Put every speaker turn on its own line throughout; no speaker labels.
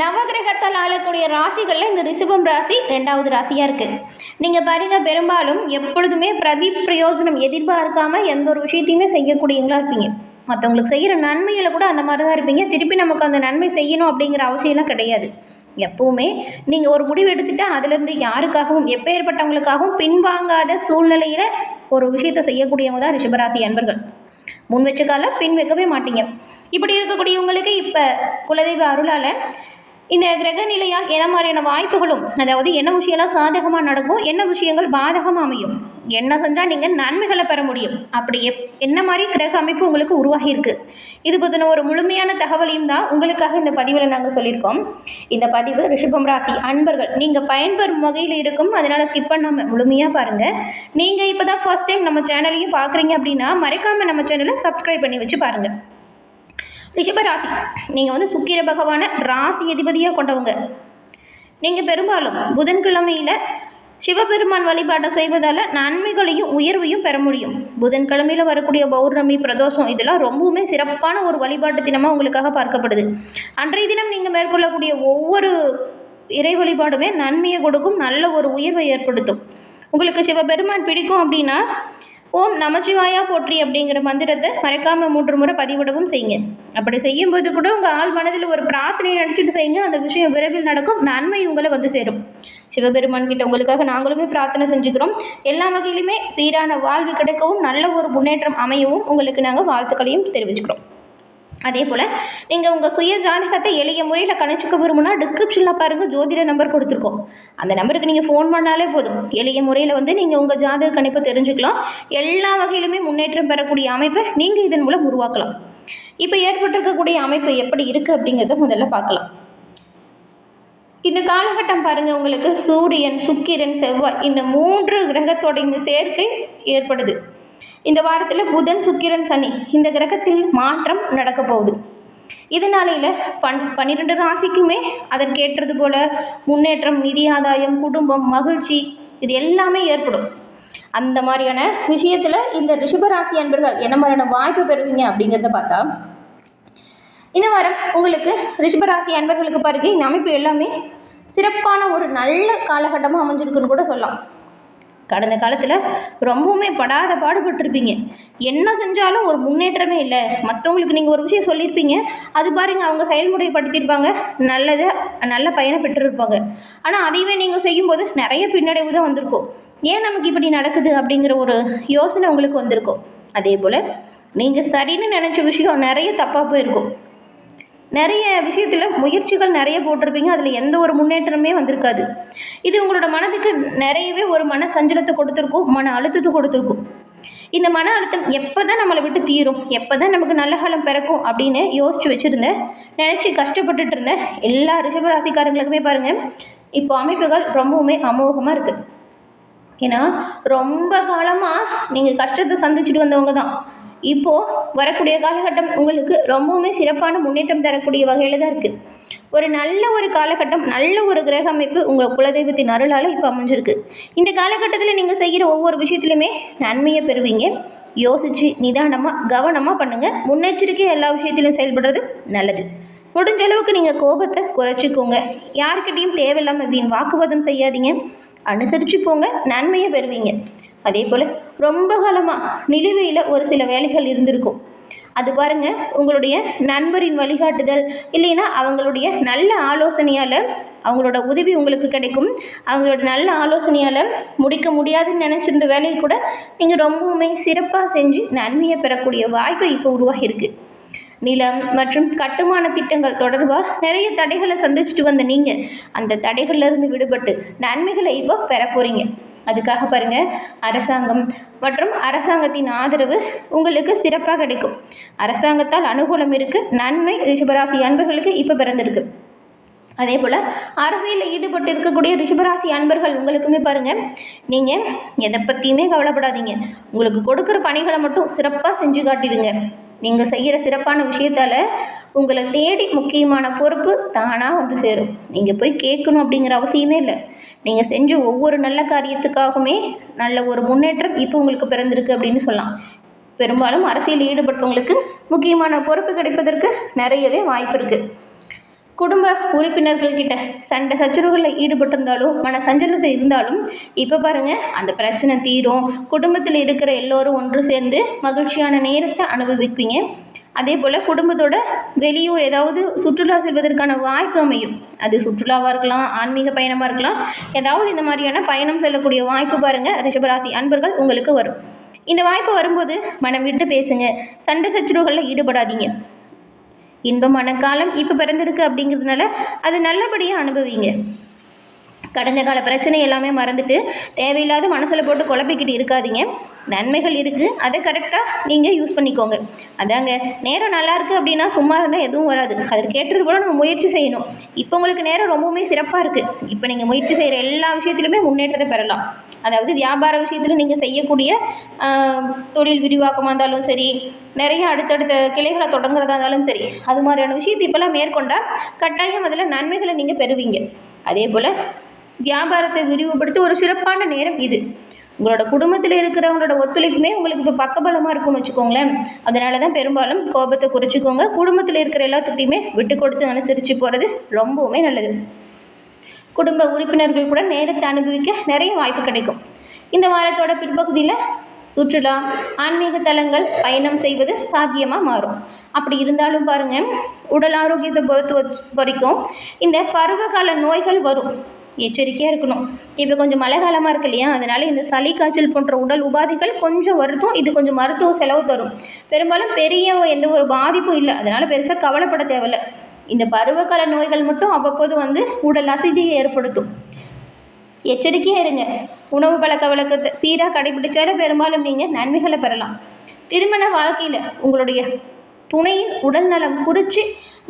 நவகிரகத்தால் ஆளக்கூடிய ராசிகளில் இந்த ரிஷபம் ராசி ரெண்டாவது ராசியாக இருக்குது நீங்கள் பாருங்கள் பெரும்பாலும் எப்பொழுதுமே பிரதி பிரயோஜனம் எதிர்பார்க்காமல் எந்த ஒரு விஷயத்தையுமே செய்யக்கூடியவங்களாக இருப்பீங்க மற்றவங்களுக்கு செய்கிற நன்மையில் கூட அந்த மாதிரி தான் இருப்பீங்க திருப்பி நமக்கு அந்த நன்மை செய்யணும் அப்படிங்கிற அவசியம்லாம் கிடையாது எப்பவுமே நீங்கள் ஒரு முடிவு எடுத்துட்டால் அதுலேருந்து யாருக்காகவும் எப்பேற்பட்டவங்களுக்காகவும் பின்வாங்காத சூழ்நிலையில் ஒரு விஷயத்தை செய்யக்கூடியவங்க தான் ரிஷபராசி அன்பர்கள் முன் வச்ச காலம் பின் வைக்கவே மாட்டீங்க இப்படி இருக்கக்கூடியவங்களுக்கு இப்போ குலதெய்வ அருளால் இந்த கிரக நிலையால் என்ன மாதிரியான வாய்ப்புகளும் அதாவது என்ன விஷயம்லாம் சாதகமாக நடக்கும் என்ன விஷயங்கள் பாதகமாக அமையும் என்ன செஞ்சால் நீங்கள் நன்மைகளை பெற முடியும் அப்படி எப் என்ன மாதிரி கிரக அமைப்பு உங்களுக்கு உருவாகியிருக்கு இது பற்றின ஒரு முழுமையான தகவலையும் தான் உங்களுக்காக இந்த பதிவில் நாங்கள் சொல்லியிருக்கோம் இந்த பதிவு ரிஷபம் ராசி அன்பர்கள் நீங்கள் பயன்பெறும் வகையில் இருக்கும் அதனால் ஸ்கிப் பண்ணாமல் முழுமையாக பாருங்கள் நீங்கள் இப்போ தான் ஃபர்ஸ்ட் டைம் நம்ம சேனலையும் பார்க்குறீங்க அப்படின்னா மறைக்காமல் நம்ம சேனலை சப்ஸ்கிரைப் பண்ணி வச்சு பாருங்கள் ரிஷபராசி நீங்கள் வந்து சுக்கிர பகவானை ராசி அதிபதியாக கொண்டவங்க நீங்கள் பெரும்பாலும் புதன்கிழமையில் சிவபெருமான் வழிபாட்டை செய்வதால் நன்மைகளையும் உயர்வையும் பெற முடியும் புதன்கிழமையில் வரக்கூடிய பௌர்ணமி பிரதோஷம் இதெல்லாம் ரொம்பவுமே சிறப்பான ஒரு வழிபாட்டு தினமாக உங்களுக்காக பார்க்கப்படுது அன்றைய தினம் நீங்கள் மேற்கொள்ளக்கூடிய ஒவ்வொரு இறை வழிபாடுமே நன்மையை கொடுக்கும் நல்ல ஒரு உயர்வை ஏற்படுத்தும் உங்களுக்கு சிவபெருமான் பிடிக்கும் அப்படின்னா ஓம் நமச்சிவாயா போற்றி அப்படிங்கிற மந்திரத்தை மறைக்காம மூன்று முறை பதிவிடவும் செய்யுங்க அப்படி செய்யும்போது கூட உங்கள் ஆள் மனதில் ஒரு பிரார்த்தனையை நடிச்சுட்டு செய்யுங்க அந்த விஷயம் விரைவில் நடக்கும் நன்மை உங்களை வந்து சேரும் சிவபெருமான் கிட்ட உங்களுக்காக நாங்களுமே பிரார்த்தனை செஞ்சுக்கிறோம் எல்லா வகையிலுமே சீரான வாழ்வு கிடைக்கவும் நல்ல ஒரு முன்னேற்றம் அமையவும் உங்களுக்கு நாங்கள் வாழ்த்துக்களையும் தெரிவிச்சுக்கிறோம் அதே போல் நீங்கள் உங்கள் சுய ஜாதகத்தை எளிய முறையில் கணிச்சிக்க விரும்புனா டிஸ்கிரிப்ஷனில் பாருங்கள் ஜோதிட நம்பர் கொடுத்துருக்கோம் அந்த நம்பருக்கு நீங்கள் ஃபோன் பண்ணாலே போதும் எளிய முறையில் வந்து நீங்கள் உங்கள் ஜாதக கணிப்பை தெரிஞ்சுக்கலாம் எல்லா வகையிலுமே முன்னேற்றம் பெறக்கூடிய அமைப்பை நீங்கள் இதன் மூலம் உருவாக்கலாம் இப்போ ஏற்பட்டிருக்கக்கூடிய அமைப்பு எப்படி இருக்குது அப்படிங்கிறத முதல்ல பார்க்கலாம் இந்த காலகட்டம் பாருங்கள் உங்களுக்கு சூரியன் சுக்கிரன் செவ்வாய் இந்த மூன்று கிரகத்தோட இந்த சேர்க்கை ஏற்படுது இந்த வாரத்தில் புதன் சுக்கிரன் சனி இந்த கிரகத்தில் மாற்றம் நடக்க போகுது இதனாலையில் பன் பன்னிரெண்டு ராசிக்குமே அதற்கேற்றது போல முன்னேற்றம் நிதி ஆதாயம் குடும்பம் மகிழ்ச்சி இது எல்லாமே ஏற்படும் அந்த மாதிரியான விஷயத்தில் இந்த ரிஷபராசி அன்பர்கள் என்ன மாதிரியான வாய்ப்பு பெறுவீங்க அப்படிங்கிறத பார்த்தா இந்த வாரம் உங்களுக்கு ரிஷபராசி அன்பர்களுக்கு பாருங்கள் இந்த அமைப்பு எல்லாமே சிறப்பான ஒரு நல்ல காலகட்டமாக அமைஞ்சிருக்குன்னு கூட சொல்லலாம் கடந்த காலத்தில் ரொம்பவுமே படாத பாடுபட்டிருப்பீங்க என்ன செஞ்சாலும் ஒரு முன்னேற்றமே இல்லை மற்றவங்களுக்கு நீங்கள் ஒரு விஷயம் சொல்லியிருப்பீங்க அது பாருங்கள் அவங்க செயல்முறைப்படுத்தியிருப்பாங்க நல்லதை நல்ல பயனை பெற்றிருப்பாங்க ஆனால் அதையுமே நீங்கள் செய்யும்போது நிறைய பின்னடைவு தான் வந்திருக்கும் ஏன் நமக்கு இப்படி நடக்குது அப்படிங்கிற ஒரு யோசனை உங்களுக்கு வந்திருக்கும் அதே போல் நீங்கள் சரின்னு நினச்ச விஷயம் நிறைய தப்பாக போயிருக்கும் நிறைய விஷயத்தில் முயற்சிகள் நிறைய போட்டிருப்பீங்க அதில் எந்த ஒரு முன்னேற்றமே வந்திருக்காது இது உங்களோட மனதுக்கு நிறையவே ஒரு மன சஞ்சலத்தை கொடுத்துருக்கும் மன அழுத்தத்தை கொடுத்துருக்கும் இந்த மன அழுத்தம் எப்போ தான் நம்மளை விட்டு தீரும் எப்போ தான் நமக்கு நல்ல காலம் பிறக்கும் அப்படின்னு யோசித்து வச்சுருந்தேன் நினச்சி கஷ்டப்பட்டுட்டு இருந்தேன் எல்லா ரிஷபராசிக்காரங்களுக்குமே பாருங்கள் இப்போ அமைப்புகள் ரொம்பவுமே அமோகமாக இருக்குது ஏன்னா ரொம்ப காலமாக நீங்கள் கஷ்டத்தை சந்திச்சுட்டு வந்தவங்க தான் இப்போது வரக்கூடிய காலகட்டம் உங்களுக்கு ரொம்பவுமே சிறப்பான முன்னேற்றம் தரக்கூடிய வகையில் தான் இருக்குது ஒரு நல்ல ஒரு காலகட்டம் நல்ல ஒரு கிரக அமைப்பு உங்கள் குலதெய்வத்தின் அருளால் இப்போ அமைஞ்சிருக்கு இந்த காலகட்டத்தில் நீங்கள் செய்கிற ஒவ்வொரு விஷயத்துலையுமே நன்மையை பெறுவீங்க யோசித்து நிதானமாக கவனமாக பண்ணுங்கள் முன்னெச்சரிக்கை எல்லா விஷயத்திலும் செயல்படுறது நல்லது முடிஞ்ச அளவுக்கு நீங்கள் கோபத்தை குறைச்சிக்கோங்க யாருக்கிட்டேயும் தேவையில்லாமல் வீண் வாக்குவாதம் செய்யாதீங்க அனுசரித்து போங்க நன்மையை பெறுவீங்க அதே போல் ரொம்ப காலமாக நிலுவையில் ஒரு சில வேலைகள் இருந்திருக்கும் அது பாருங்கள் உங்களுடைய நண்பரின் வழிகாட்டுதல் இல்லைன்னா அவங்களுடைய நல்ல ஆலோசனையால் அவங்களோட உதவி உங்களுக்கு கிடைக்கும் அவங்களோட நல்ல ஆலோசனையால் முடிக்க முடியாதுன்னு நினச்சிருந்த வேலையை கூட நீங்கள் ரொம்பவுமே சிறப்பாக செஞ்சு நன்மையை பெறக்கூடிய வாய்ப்பு இப்போ உருவாகியிருக்கு நிலம் மற்றும் கட்டுமான திட்டங்கள் தொடர்பாக நிறைய தடைகளை சந்திச்சுட்டு வந்த நீங்கள் அந்த தடைகள்லேருந்து விடுபட்டு நன்மைகளை இப்போ பெற போகிறீங்க அதுக்காக பாருங்கள் அரசாங்கம் மற்றும் அரசாங்கத்தின் ஆதரவு உங்களுக்கு சிறப்பாக கிடைக்கும் அரசாங்கத்தால் அனுகூலம் இருக்குது நன்மை ரிஷபராசி அன்பர்களுக்கு இப்போ பிறந்திருக்கு அதே போல் அரசியலில் ஈடுபட்டு இருக்கக்கூடிய ரிஷபராசி அன்பர்கள் உங்களுக்குமே பாருங்கள் நீங்கள் எதை பற்றியுமே கவலைப்படாதீங்க உங்களுக்கு கொடுக்குற பணிகளை மட்டும் சிறப்பாக செஞ்சு காட்டிடுங்க நீங்கள் செய்கிற சிறப்பான விஷயத்தால் உங்களை தேடி முக்கியமான பொறுப்பு தானாக வந்து சேரும் நீங்கள் போய் கேட்கணும் அப்படிங்கிற அவசியமே இல்லை நீங்கள் செஞ்ச ஒவ்வொரு நல்ல காரியத்துக்காகவுமே நல்ல ஒரு முன்னேற்றம் இப்போ உங்களுக்கு பிறந்திருக்கு அப்படின்னு சொல்லலாம் பெரும்பாலும் அரசியல் ஈடுபட்டவங்களுக்கு முக்கியமான பொறுப்பு கிடைப்பதற்கு நிறையவே வாய்ப்பு இருக்குது குடும்ப உறுப்பினர்கள் கிட்ட சண்டை சச்சரவுகளில் ஈடுபட்டிருந்தாலும் மன சஞ்சலத்தை இருந்தாலும் இப்போ பாருங்கள் அந்த பிரச்சனை தீரும் குடும்பத்தில் இருக்கிற எல்லோரும் ஒன்று சேர்ந்து மகிழ்ச்சியான நேரத்தை அனுபவிப்பீங்க அதே போல் குடும்பத்தோட வெளியூர் ஏதாவது சுற்றுலா செல்வதற்கான வாய்ப்பு அமையும் அது சுற்றுலாவாக இருக்கலாம் ஆன்மீக பயணமாக இருக்கலாம் ஏதாவது இந்த மாதிரியான பயணம் செல்லக்கூடிய வாய்ப்பு பாருங்கள் ரிஷபராசி அன்பர்கள் உங்களுக்கு வரும் இந்த வாய்ப்பு வரும்போது மனம் விட்டு பேசுங்க சண்டை சச்சரவுகளில் ஈடுபடாதீங்க இன்பமான காலம் இப்போ பிறந்திருக்கு அப்படிங்கிறதுனால அது நல்லபடியாக அனுபவிங்க கடந்த கால பிரச்சனை எல்லாமே மறந்துட்டு தேவையில்லாத மனசில் போட்டு குழப்பிக்கிட்டு இருக்காதீங்க நன்மைகள் இருக்குது அதை கரெக்டாக நீங்கள் யூஸ் பண்ணிக்கோங்க அதாங்க நேரம் நல்லா இருக்குது அப்படின்னா சும்மா இருந்தால் எதுவும் வராது அதற்கு கேட்டது கூட நம்ம முயற்சி செய்யணும் இப்போ உங்களுக்கு நேரம் ரொம்பவுமே சிறப்பாக இருக்குது இப்போ நீங்கள் முயற்சி செய்கிற எல்லா விஷயத்துலையுமே முன்னேற்றத்தை பெறலாம் அதாவது வியாபார விஷயத்தில் நீங்கள் செய்யக்கூடிய தொழில் விரிவாக்கமாக இருந்தாலும் சரி நிறைய அடுத்தடுத்த கிளைகளை தொடங்குறதா இருந்தாலும் சரி அது மாதிரியான விஷயத்தை இப்போல்லாம் மேற்கொண்டால் கட்டாயம் அதில் நன்மைகளை நீங்கள் பெறுவீங்க அதே போல் வியாபாரத்தை விரிவுபடுத்தி ஒரு சிறப்பான நேரம் இது உங்களோட குடும்பத்தில் இருக்கிறவங்களோட ஒத்துழைப்புமே உங்களுக்கு இப்போ பக்கபலமாக இருக்கும்னு வச்சுக்கோங்களேன் அதனால தான் பெரும்பாலும் கோபத்தை குறைச்சிக்கோங்க குடும்பத்தில் இருக்கிற எல்லாத்துக்கிட்டையுமே விட்டு கொடுத்து அனுசரித்து போகிறது ரொம்பவுமே நல்லது குடும்ப உறுப்பினர்கள் கூட நேரத்தை அனுபவிக்க நிறைய வாய்ப்பு கிடைக்கும் இந்த வாரத்தோட பிற்பகுதியில் சுற்றுலா ஆன்மீக தலங்கள் பயணம் செய்வது சாத்தியமாக மாறும் அப்படி இருந்தாலும் பாருங்கள் உடல் ஆரோக்கியத்தை பொறுத்து வரைக்கும் இந்த பருவகால நோய்கள் வரும் எச்சரிக்கையாக இருக்கணும் இப்போ கொஞ்சம் மழை காலமாக இருக்கு இல்லையா அதனால் இந்த சளி காய்ச்சல் போன்ற உடல் உபாதைகள் கொஞ்சம் வருத்தும் இது கொஞ்சம் மருத்துவ செலவு தரும் பெரும்பாலும் பெரிய எந்த ஒரு பாதிப்பும் இல்லை அதனால் பெருசாக கவலைப்பட தேவையில்லை இந்த பருவகால நோய்கள் மட்டும் அவ்வப்போது வந்து உடல் அசதியை ஏற்படுத்தும் எச்சரிக்கையாக இருங்க உணவு பழக்க வழக்கத்தை சீராக கடைபிடிச்சாலே பெரும்பாலும் நீங்கள் நன்மைகளை பெறலாம் திருமண வாழ்க்கையில் உங்களுடைய துணையின் உடல் நலம் குறித்து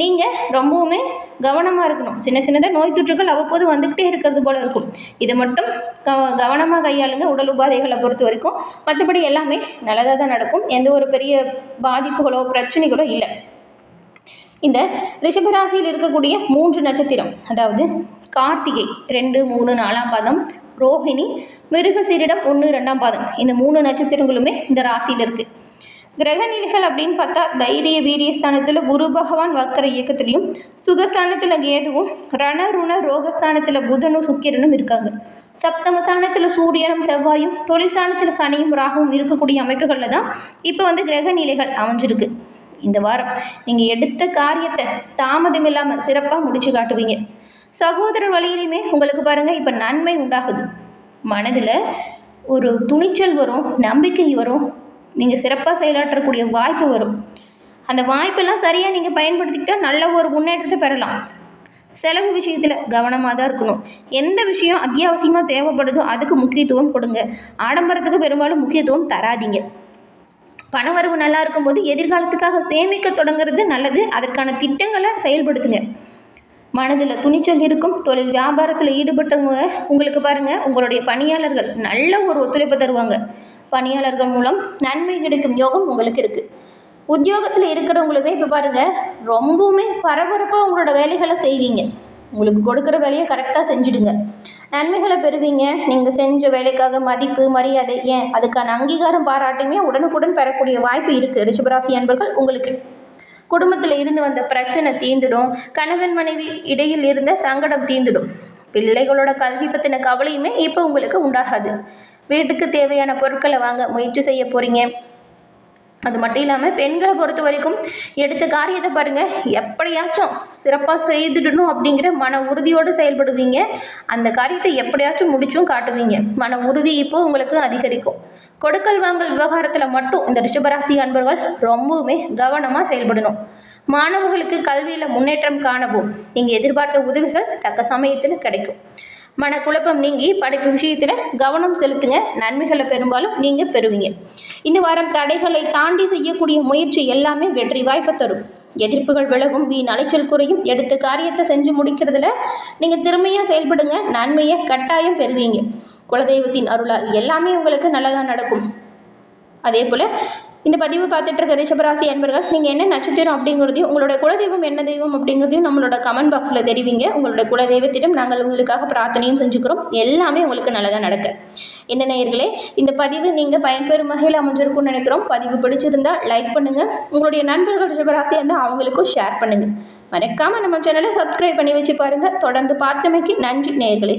நீங்கள் ரொம்பவுமே கவனமாக இருக்கணும் சின்ன சின்னதாக நோய் தொற்றுகள் அவ்வப்போது வந்துக்கிட்டே இருக்கிறது போல் இருக்கும் இதை மட்டும் கவ கவனமாக கையாளுங்க உடல் உபாதைகளை பொறுத்த வரைக்கும் மற்றபடி எல்லாமே நல்லதாக தான் நடக்கும் எந்த ஒரு பெரிய பாதிப்புகளோ பிரச்சனைகளோ இல்லை இந்த ரிஷபராசியில் இருக்கக்கூடிய மூன்று நட்சத்திரம் அதாவது கார்த்திகை ரெண்டு மூணு நாலாம் பாதம் ரோஹிணி மிருகசீரிடம் ஒன்று ரெண்டாம் பாதம் இந்த மூணு நட்சத்திரங்களுமே இந்த ராசியில் இருக்குது கிரக நிலைகள் அப்படின்னு பார்த்தா தைரிய வீரிய ஸ்தானத்தில் குரு பகவான் வக்கர இயக்கத்திலையும் சுகஸ்தானத்தில் கேதுவும் ரணருண ரோகஸ்தானத்தில் புதனும் சுக்கிரனும் இருக்காங்க சப்தமஸ்தானத்தில் சூரியனும் செவ்வாயும் தொழில் ஸ்தானத்தில் சனியும் ராகவும் இருக்கக்கூடிய அமைப்புகளில் தான் இப்போ வந்து கிரக நிலைகள் அமைஞ்சிருக்கு இந்த வாரம் நீங்கள் எடுத்த காரியத்தை தாமதம் இல்லாமல் சிறப்பாக முடிச்சு காட்டுவீங்க சகோதரர் வழியிலையுமே உங்களுக்கு பாருங்கள் இப்போ நன்மை உண்டாகுது மனதில் ஒரு துணிச்சல் வரும் நம்பிக்கை வரும் நீங்கள் சிறப்பாக செயலாற்றக்கூடிய வாய்ப்பு வரும் அந்த வாய்ப்பெல்லாம் சரியாக நீங்கள் பயன்படுத்திக்கிட்டால் நல்ல ஒரு முன்னேற்றத்தை பெறலாம் செலவு விஷயத்தில் கவனமாக தான் இருக்கணும் எந்த விஷயம் அத்தியாவசியமாக தேவைப்படுதோ அதுக்கு முக்கியத்துவம் கொடுங்க ஆடம்பரத்துக்கு பெரும்பாலும் முக்கியத்துவம் தராதிங்க பணவரவு நல்லா இருக்கும்போது எதிர்காலத்துக்காக சேமிக்க தொடங்குறது நல்லது அதற்கான திட்டங்களை செயல்படுத்துங்க மனதில் துணிச்சல் இருக்கும் தொழில் வியாபாரத்தில் ஈடுபட்டவங்க உங்களுக்கு பாருங்கள் உங்களுடைய பணியாளர்கள் நல்ல ஒரு ஒத்துழைப்பு தருவாங்க பணியாளர்கள் மூலம் நன்மை கிடைக்கும் யோகம் உங்களுக்கு இருக்குது உத்தியோகத்தில் இருக்கிறவங்களுமே இப்போ பாருங்கள் ரொம்பவுமே பரபரப்பாக உங்களோட வேலைகளை செய்வீங்க உங்களுக்கு கொடுக்குற வேலையை கரெக்டாக செஞ்சுடுங்க நன்மைகளை பெறுவீங்க நீங்கள் செஞ்ச வேலைக்காக மதிப்பு மரியாதை ஏன் அதுக்கான அங்கீகாரம் பாராட்டுமே உடனுக்குடன் பெறக்கூடிய வாய்ப்பு இருக்குது ரிஷபராசி அன்பர்கள் உங்களுக்கு குடும்பத்தில் இருந்து வந்த பிரச்சனை தீந்துடும் கணவன் மனைவி இடையில் இருந்த சங்கடம் தீந்துடும் பிள்ளைகளோட கல்வி பற்றின கவலையுமே இப்போ உங்களுக்கு உண்டாகாது வீட்டுக்கு தேவையான பொருட்களை வாங்க முயற்சி செய்ய போகிறீங்க அது மட்டும் இல்லாமல் பெண்களை பொறுத்த வரைக்கும் எடுத்த காரியத்தை பாருங்கள் எப்படியாச்சும் சிறப்பாக செய்துடணும் அப்படிங்கிற மன உறுதியோடு செயல்படுவீங்க அந்த காரியத்தை எப்படியாச்சும் முடிச்சும் காட்டுவீங்க மன உறுதி இப்போ உங்களுக்கு அதிகரிக்கும் கொடுக்கல் வாங்கல் விவகாரத்தில் மட்டும் இந்த ரிஷபராசி அன்பர்கள் ரொம்பவுமே கவனமாக செயல்படணும் மாணவர்களுக்கு கல்வியில் முன்னேற்றம் காணவும் நீங்கள் எதிர்பார்த்த உதவிகள் தக்க சமயத்தில் கிடைக்கும் மனக்குழப்பம் நீங்கி படைப்பு விஷயத்தில் கவனம் செலுத்துங்க நன்மைகளை பெரும்பாலும் நீங்கள் பெறுவீங்க இந்த வாரம் தடைகளை தாண்டி செய்யக்கூடிய முயற்சி எல்லாமே வெற்றி வாய்ப்பை தரும் எதிர்ப்புகள் விலகும் வீண் அலைச்சல் குறையும் எடுத்து காரியத்தை செஞ்சு முடிக்கிறதுல நீங்கள் திறமையாக செயல்படுங்க நன்மையை கட்டாயம் பெறுவீங்க குலதெய்வத்தின் அருளால் எல்லாமே உங்களுக்கு நல்லதாக நடக்கும் அதே போல் இந்த பதிவு பார்த்துட்டு இருக்க ரிஷபராசி அன்பர்கள் நீங்கள் என்ன நட்சத்திரம் அப்படிங்கிறதையும் உங்களோட குலதெய்வம் என்ன தெய்வம் அப்படிங்கிறதையும் நம்மளோட கமெண்ட் பாக்ஸில் தெரிவிங்க உங்களோட குலதெய்வத்திடம் நாங்கள் உங்களுக்காக பிரார்த்தனையும் செஞ்சுக்கிறோம் எல்லாமே உங்களுக்கு நல்லதாக நடக்கு என்ன நேயர்களே இந்த பதிவு நீங்கள் பயன்பெறும் வகையில் அமைஞ்சிருக்கும்னு நினைக்கிறோம் பதிவு பிடிச்சிருந்தால் லைக் பண்ணுங்கள் உங்களுடைய நண்பர்கள் ரிஷபராசி இருந்தால் அவங்களுக்கும் ஷேர் பண்ணுங்கள் மறக்காமல் நம்ம சேனலை சப்ஸ்கிரைப் பண்ணி வச்சு பாருங்கள் தொடர்ந்து பார்த்தமைக்கு நன்றி நேயர்களே